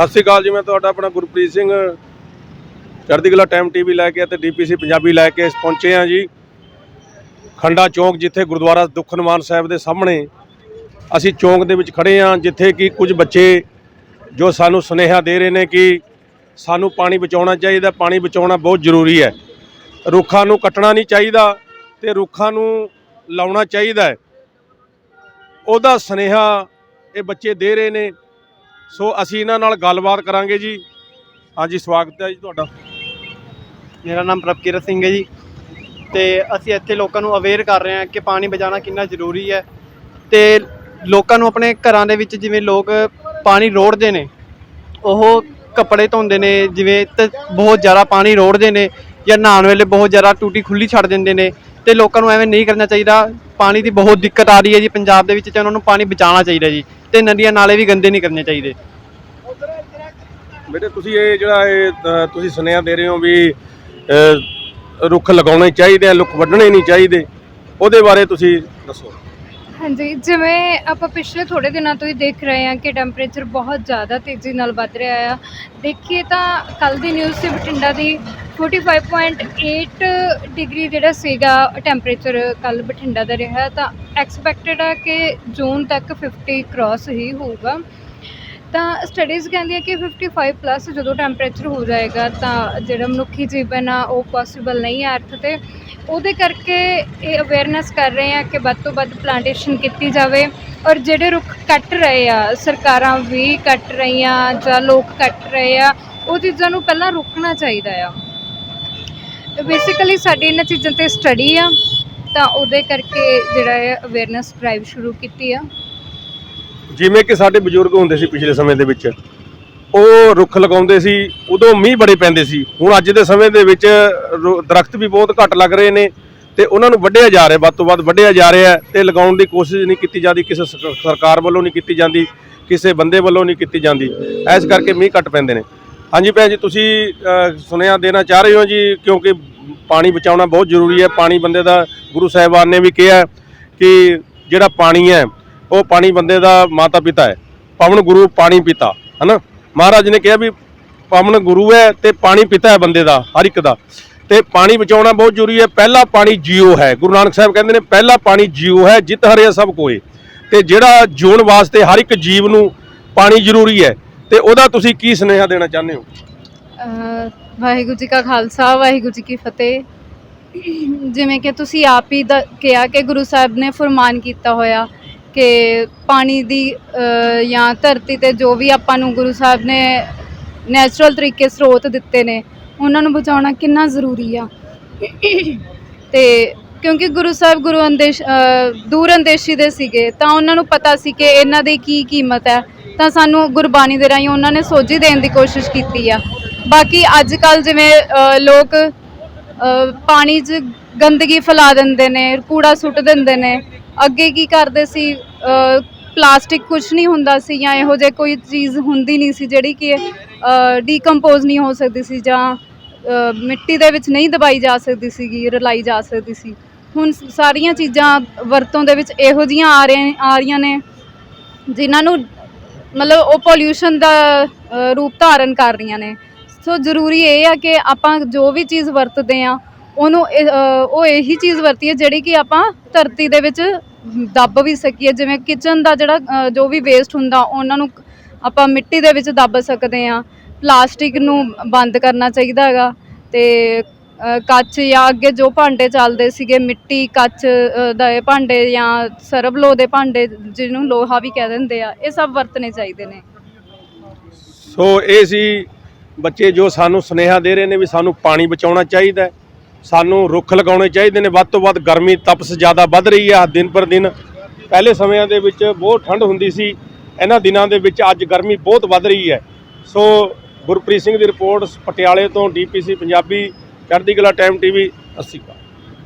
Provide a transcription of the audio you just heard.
ਸਤਿ ਸ੍ਰੀ ਅਕਾਲ ਜੀ, ਮੈਂ ਤੁਹਾਡਾ ਆਪਣਾ ਗੁਰਪ੍ਰੀਤ ਸਿੰਘ, ਚੜ੍ਹਦੀ ਕਲਾ ਟਾਈਮ ਟੀਵੀ ਲੈ ਕੇ ਤੇ ਡੀਪੀਸੀ ਪੰਜਾਬੀ ਲੈ ਕੇ ਪਹੁੰਚੇ ਆ ਜੀ। ਖੰਡਾ ਚੌਂਕ ਜਿੱਥੇ ਗੁਰਦੁਆਰਾ ਦੁਖਨਿਵਾਰਨ ਸਾਹਿਬ ਦੇ ਸਾਹਮਣੇ ਅਸੀਂ ਚੌਂਕ ਦੇ ਵਿੱਚ ਖੜੇ ਆ ਜਿੱਥੇ ਕਿ ਕੁਝ ਬੱਚੇ ਜੋ ਸਾਨੂੰ ਸੁਨੇਹਾ ਦੇ ਰਹੇ ਨੇ ਕਿ ਸਾਨੂੰ ਪਾਣੀ ਬਚਾਉਣਾ ਚਾਹੀਦਾ, ਪਾਣੀ ਬਚਾਉਣਾ ਬਹੁਤ ਜ਼ਰੂਰੀ ਹੈ। ਰੁੱਖਾਂ ਨੂੰ ਕੱਟਣਾ ਨਹੀਂ ਚਾਹੀਦਾ ਤੇ ਰੁੱਖਾਂ ਨੂੰ ਲਾਉਣਾ ਚਾਹੀਦਾ ਉਹਦਾ ਸੁਨੇਹਾ ਇਹ ਬੱਚੇ ਦੇ ਰਹੇ ਨੇ। ਸੋ ਅਸੀਂ ਇਹਨਾਂ ਨਾਲ ਗੱਲਬਾਤ ਕਰਾਂਗੇ ਜੀ। ਹਾਂਜੀ, ਸਵਾਗਤ ਹੈ ਜੀ ਤੁਹਾਡਾ। ਮੇਰਾ ਨਾਮ ਪ੍ਰਭਕੀਰਤ ਸਿੰਘ ਹੈ ਜੀ। ਤੇ ਅਸੀਂ ਇੱਥੇ ਲੋਕਾਂ ਨੂੰ ਅਵੇਅਰ ਕਰ ਰਹੇ ਹਾਂ ਕਿ ਪਾਣੀ ਬਚਾਉਣਾ ਕਿੰਨਾ ਜ਼ਰੂਰੀ ਹੈ। ਤੇ ਲੋਕਾਂ ਨੂੰ ਆਪਣੇ ਘਰਾਂ ਦੇ ਵਿੱਚ ਜਿਵੇਂ ਲੋਕ ਪਾਣੀ ਰੋੜਦੇ ਨੇ, ਉਹ ਕੱਪੜੇ ਧੋਂਦੇ ਨੇ, ਜਿਵੇਂ ਤੇ ਬਹੁਤ ਜ਼ਿਆਦਾ ਪਾਣੀ ਰੋੜਦੇ ਨੇ ਜਾਂ ਨਹਾਉਣ ਵੇਲੇ ਬਹੁਤ ਜ਼ਿਆਦਾ ਟੂਟੀ ਖੁੱਲੀ ਛੱਡ ਦਿੰਦੇ ਨੇ। ਤੇ ਲੋਕਾਂ ਨੂੰ ਐਵੇਂ ਨਹੀਂ ਕਰਨਾ ਚਾਹੀਦਾ। ਪਾਣੀ ਦੀ ਬਹੁਤ ਦਿੱਕਤ ਆ ਰਹੀ ਹੈ ਜੀ ਪੰਜਾਬ ਦੇ ਵਿੱਚ ਤੇ ਉਹਨਾਂ ਨੂੰ ਪਾਣੀ ਬਚਾਉਣਾ ਚਾਹੀਦਾ ਜੀ ਤੇ ਨਦੀਆਂ ਨਾਲੇ ਵੀ ਗੰਦੇ ਨਹੀਂ ਕਰਨੇ ਚਾਹੀਦੇ। ਬੇਟੇ ਤੁਸੀਂ ਇਹ ਜਿਹੜਾ ਇਹ ਅ, ਤੁਸੀਂ ਸੁਨੇਹਾ ਦੇ ਰਹੇ ਹੋ ਵੀ ਅ, ਰੁੱਖ ਲਗਾਉਣੇ ਚਾਹੀਦੇ ਆ ਰੁੱਖ ਵੱਢਣੇ ਨਹੀਂ ਚਾਹੀਦੇ ਉਹਦੇ ਬਾਰੇ ਤੁਸੀਂ ਦੱਸੋ। ਹਾਂਜੀ ਜਿਵੇਂ ਆਪਾਂ ਪਿਛਲੇ ਥੋੜੇ ਦਿਨਾਂ ਤੋਂ ਹੀ ਦੇਖ ਰਹੇ ਹਾਂ ਕਿ ਟੈਂਪਰੇਚਰ ਬਹੁਤ ਜ਼ਿਆਦਾ ਤੇਜ਼ੀ ਨਾਲ ਵੱਧ ਰਿਹਾ ਆ। ਦੇਖੀਏ ਤਾਂ ਕੱਲ ਦੀ ਨਿਊਜ਼ ਤੇ ਬਠਿੰਡਾ ਦੀ 45.8 ਡਿਗਰੀ ਜਿਹੜਾ ਸੀਗਾ ਟੈਂਪਰੇਚਰ ਕੱਲ ਬਠਿੰਡਾ ਦਾ ਰਿਹਾ, ਤਾਂ ਐਕਸਪੈਕਟਡ ਆ ਕਿ ਜੂਨ ਤੱਕ 50 ਕ੍ਰਾਸ ਹੀ ਹੋਊਗਾ। ਤਾਂ ਸਟੱਡੀਜ਼ ਕਹਿੰਦੀਆਂ ਕਿ 55 ਪਲੱਸ ਜਦੋਂ ਟੈਂਪਰੇਚਰ ਹੋ ਜਾਏਗਾ, ਤਾਂ ਜਿਹੜਾ ਮਨੁੱਖੀ ਜੀਵਨ ਆ, ਉਹ ਪੋਸੀਬਲ ਨਹੀਂ ਹੈ ਅਰਥ ਤੇ। ਉਹਦੇ ਕਰਕੇ ਇਹ ਅਵੇਅਰਨੈਸ ਕਰ ਰਹੇ ਆ ਕਿ ਵੱਧ ਤੋਂ ਵੱਧ ਪਲਾਂਟੇਸ਼ਨ ਕੀਤੀ ਜਾਵੇ, ਔਰ ਜਿਹੜੇ ਰੁੱਖ ਕੱਟ ਰਹੇ ਆ, ਸਰਕਾਰਾਂ ਵੀ ਕੱਟ ਰਹੀਆਂ ਜਾਂ ਲੋਕ ਕੱਟ ਰਹੇ ਆ, ਉਹ ਚੀਜ਼ਾਂ ਨੂੰ ਪਹਿਲਾਂ ਰੋਕਣਾ ਚਾਹੀਦਾ ਆ। ਬੇਸਿਕਲੀ ਸਾਡੀ ਇਹਨਾਂ ਚੀਜ਼ਾਂ ਤੇ ਸਟੱਡੀ ਆ ਤਾਂ ਉਹਦੇ ਕਰਕੇ ਜਿਹੜਾ ਹੈ ਅਵੇਅਰਨੈਸ ਡਰਾਈਵ ਸ਼ੁਰੂ ਕੀਤੀ ਆ। ਜਿਵੇਂ ਕਿ ਸਾਡੇ ਬਜ਼ੁਰਗ ਹੁੰਦੇ ਸੀ ਪਿਛਲੇ ਸਮੇਂ ਦੇ ਵਿੱਚ ਉਹ ਰੁੱਖ ਲਗਾਉਂਦੇ ਸੀ ਉਦੋਂ ਮੀਂਹ ਬੜੇ ਪੈਂਦੇ ਸੀ। ਹੁਣ ਅੱਜ ਦੇ ਸਮੇਂ ਦੇ ਵਿੱਚ ਰੁ- ਦਰਖਤ ਵੀ ਬਹੁਤ ਘੱਟ ਲੱਗ ਰਹੇ ਨੇ ਤੇ ਉਹਨਾਂ ਨੂੰ ਵੱਢਿਆ ਜਾ ਰਿਹਾ ਵੱਧ ਤੋਂ ਵੱਧ ਵੱਢਿਆ ਜਾ ਰਿਹਾ ਹੈ ਤੇ ਲਗਾਉਣ ਦੀ ਕੋਸ਼ਿਸ਼ ਨਹੀਂ ਕੀਤੀ ਜਾਂਦੀ ਕਿਸੇ ਸਰਕ- ਸਰਕਾਰ ਵੱਲੋਂ ਨਹੀਂ ਕੀਤੀ ਜਾਂਦੀ ਕਿਸੇ ਬੰਦੇ ਵੱਲੋਂ ਨਹੀਂ ਕੀਤੀ ਜਾਂਦੀ। ਇਸ ਕਰਕੇ ਮੀਂਹ ਘੱਟ ਪੈਂਦੇ ਨੇ। ਹਾਂਜੀ ਭੈਣ ਜੀ ਤੁਸੀਂ ਅ, ਸੁਨੇਹਾ ਦੇਣਾ ਚਾਹ ਰਹੇ ਹੋ ਜੀ? ਕਿਉਂਕਿ ਪਾਣੀ ਬਚਾਉਣਾ ਬਹੁਤ ਜ਼ਰੂਰੀ ਹੈ। ਪਾਣੀ ਬੰਦੇ ਦਾ, ਗੁਰੂ ਸਾਹਿਬਾਨ ਨੇ ਵੀ ਕਿਹਾ ਕਿ ਜਿਹੜਾ ਪਾਣੀ ਹੈ, ਉਹ ਪਾਣੀ ਬੰਦੇ ਦਾ ਮਾਤਾ ਪਿਤਾ ਹੈ। ਪਵਨ ਗੁਰੂ ਪਾਣੀ ਪਿਤਾ, ਹਨਾ? ਮਹਾਰਾਜ ਨੇ ਕਿਹਾ ਵੀ ਪਵਨ ਗੁਰੂ ਹੈ ਤੇ ਪਾਣੀ ਪਿਤਾ ਹੈ ਬੰਦੇ ਦਾ, ਹਰ ਇੱਕ ਦਾ। ਤੇ ਪਾਣੀ ਬਚਾਉਣਾ ਬਹੁਤ ਜ਼ਰੂਰੀ ਹੈ। ਪਹਿਲਾ ਪਾਣੀ ਜੀਓ ਹੈ। ਗੁਰੂ ਨਾਨਕ ਸਾਹਿਬ ਕਹਿੰਦੇ ਨੇ, ਪਹਿਲਾ ਪਾਣੀ ਜੀਓ ਹੈ, ਜਿਤ ਹਰਿਆ ਸਭ ਕੋਏ। ਤੇ ਜਿਹੜਾ ਜਿਉਣ ਵਾਸਤੇ ਹਰ ਇੱਕ ਜੀਵ ਨੂੰ ਪਾਣੀ ਜ਼ਰੂਰੀ ਹੈ। ਤੇ ਉਹਦਾ ਤੁਸੀਂ ਕੀ ਸੁਨੇਹਾ ਦੇਣਾ ਚਾਹੁੰਦੇ ਹੋ? ਵਾਹਿਗੁਰੂ ਜੀ ਕਾ ਖਾਲਸਾ, ਵਾਹਿਗੁਰੂ ਜੀ ਕੀ ਫਤਿਹ। ਜਿਵੇਂ ਕਿ ਤੁਸੀਂ ਆਪ ਹੀ ਦਾ, ਕਿਹਾ ਕਿ ਗੁਰੂ ਸਾਹਿਬ ਨੇ ਫਰਮਾਨ ਕੀਤਾ ਹੋਇਆ ਕਿ ਪਾਣੀ ਦੀ ਜਾਂ ਧਰਤੀ ਤੇ ਜੋ ਵੀ ਆਪਾਂ ਨੂੰ ਗੁਰੂ ਸਾਹਿਬ ਨੇ ਨੈਚੁਰਲ ਤਰੀਕੇ ਸਰੋਤ ਦਿੱਤੇ ਨੇ, ਉਹਨਾਂ ਨੂੰ ਬਚਾਉਣਾ ਕਿੰਨਾ ਜ਼ਰੂਰੀ ਆ। ਤੇ ਕਿਉਂਕਿ ਗੁਰੂ ਸਾਹਿਬ ਗੁਰੂ ਅੰਦੇਸ਼ ਦੂਰ ਅੰਦੇਸ਼ੀ ਦੇ ਸੀਗੇ, ਤਾਂ ਉਹਨਾਂ ਨੂੰ ਪਤਾ ਸੀ ਕਿ ਇਹਨਾਂ ਦੀ ਕੀ ਕੀਮਤ ਹੈ, ਤਾਂ ਸਾਨੂੰ ਗੁਰਬਾਣੀ ਦੇ ਰਾਹੀਂ ਉਹਨਾਂ ਨੇ ਸੋਝੀ ਦੇਣ ਦੀ ਕੋਸ਼ਿਸ਼ ਕੀਤੀ ਆ। ਬਾਕੀ ਅੱਜ ਕੱਲ ਜਿਵੇਂ ਲੋਕ ਪਾਣੀ 'ਚ ਗੰਦਗੀ ਫੈਲਾ ਦਿੰਦੇ ਨੇ, ਕੂੜਾ ਸੁੱਟ ਦਿੰਦੇ ਨੇ। ਅੱਗੇ ਕੀ ਕਰਦੇ ਸੀ ਪਲਾਸਟਿਕ ਕੁਝ ਨਹੀਂ ਹੁੰਦਾ ਸੀ ਜਾਂ ਇਹੋ ਜਿਹੀ ਕੋਈ ਚੀਜ਼ ਹੁੰਦੀ ਨਹੀਂ ਸੀ ਜਿਹੜੀ ਕਿ ਡੀਕੰਪੋਜ਼ ਨਹੀਂ ਹੋ ਸਕਦੀ ਸੀ ਜਾਂ ਮਿੱਟੀ ਦੇ ਵਿੱਚ ਨਹੀਂ ਦਬਾਈ ਜਾ ਸਕਦੀ ਸੀਗੀ, ਰਲਾਈ ਜਾ ਸਕਦੀ ਸੀ। ਹੁਣ ਸਾਰੀਆਂ ਚੀਜ਼ਾਂ ਵਰਤੋਂ ਦੇ ਵਿੱਚ ਇਹੋ ਜੀਆਂ ਆ ਰਹੇ ਆ ਰਹੀਆਂ ਨੇ, ਜਿਨ੍ਹਾਂ ਨੂੰ ਮਤਲਬ ਉਹ ਪੋਲਿਊਸ਼ਨ ਦਾ ਰੂਪ ਧਾਰਨ ਕਰ ਰਹੀਆਂ ਨੇ। ਸੋ ਜ਼ਰੂਰੀ ਇਹ ਆ ਕਿ ਆਪਾਂ ਜੋ ਵੀ ਚੀਜ਼ ਵਰਤਦੇ ਆ ਉਹਨੂੰ ਇਹ, ਉਹ ਇਹੀ ਚੀਜ਼ ਵਰਤੀਏ ਜਿਹੜੀ ਕਿ ਆਪਾਂ ਧਰਤੀ ਦੇ ਵਿੱਚ ਦੱਬ ਵੀ ਸਕੀਏ। ਜਿਵੇਂ ਕਿਚਨ ਦਾ ਜਿਹੜਾ ਜੋ ਵੀ ਵੇਸਟ ਹੁੰਦਾ ਉਹਨਾਂ ਨੂੰ ਆਪਾਂ ਮਿੱਟੀ ਦੇ ਵਿੱਚ ਦੱਬ ਸਕਦੇ ਆ। ਪਲਾਸਟਿਕ ਨੂੰ ਬੰਦ ਕਰਨਾ ਚਾਹੀਦਾ ਹੈਗਾ ਤੇ ਕੱਚ ਜਾਂ ਅੱਗੇ ਜੋ ਭਾਂਡੇ ਚੱਲਦੇ ਸੀਗੇ ਮਿੱਟੀ ਕੱਚ ਅ, ਦੇ ਭਾਂਡੇ ਜਾਂ ਸਰਬਲੋ ਦੇ ਭਾਂਡੇ ਜਿਹਨੂੰ ਲੋਹਾ ਵੀ ਕਹਿ ਦਿੰਦੇ ਆ ਇਹ ਸਭ ਵਰਤਣੇ ਚਾਹੀਦੇ ਨੇ। ਸੋ ਇਹ ਸੀ ਬੱਚੇ ਜੋ ਸਾਨੂੰ ਸੁਨੇਹਾ ਦੇ ਰਹੇ ਨੇ ਵੀ ਸਾਨੂੰ ਪਾਣੀ ਬਚਾਉਣਾ ਚਾਹੀਦਾ ਹੈ, ਸਾਨੂੰ ਰੁੱਖ ਲਗਾਉਣੇ ਚਾਹੀਦੇ ਨੇ, ਵੱਧ ਤੋਂ ਵੱਧ ਗਰਮੀ ਤਪਸ ਜ਼ਿਆਦਾ ਵੱਧ ਰਹੀ ਹੈ ਦਿਨ ਪਰ ਦਿਨ। ਪਹਿਲੇ ਸਮਿਆਂ ਦੇ ਵਿੱਚ ਬਹੁਤ ਠੰਡ ਹੁੰਦੀ ਸੀ, ਇਹਨਾਂ ਦਿਨਾਂ ਦੇ ਵਿੱਚ ਅੱਜ ਗਰਮੀ ਬਹੁਤ ਵੱਧ ਰਹੀ ਹੈ। ਸੋ ਗੁਰਪ੍ਰੀਤ ਸਿੰਘ ਦੀ ਰਿਪੋਰਟ ਪਟਿਆਲੇ ਤੋਂ ਡੀਪੀਸੀ ਪੰਜਾਬੀ, ਚੜ੍ਹਦੀ ਕਲਾ ਟਾਈਮ ਟੀਵੀ 80 ਕਾ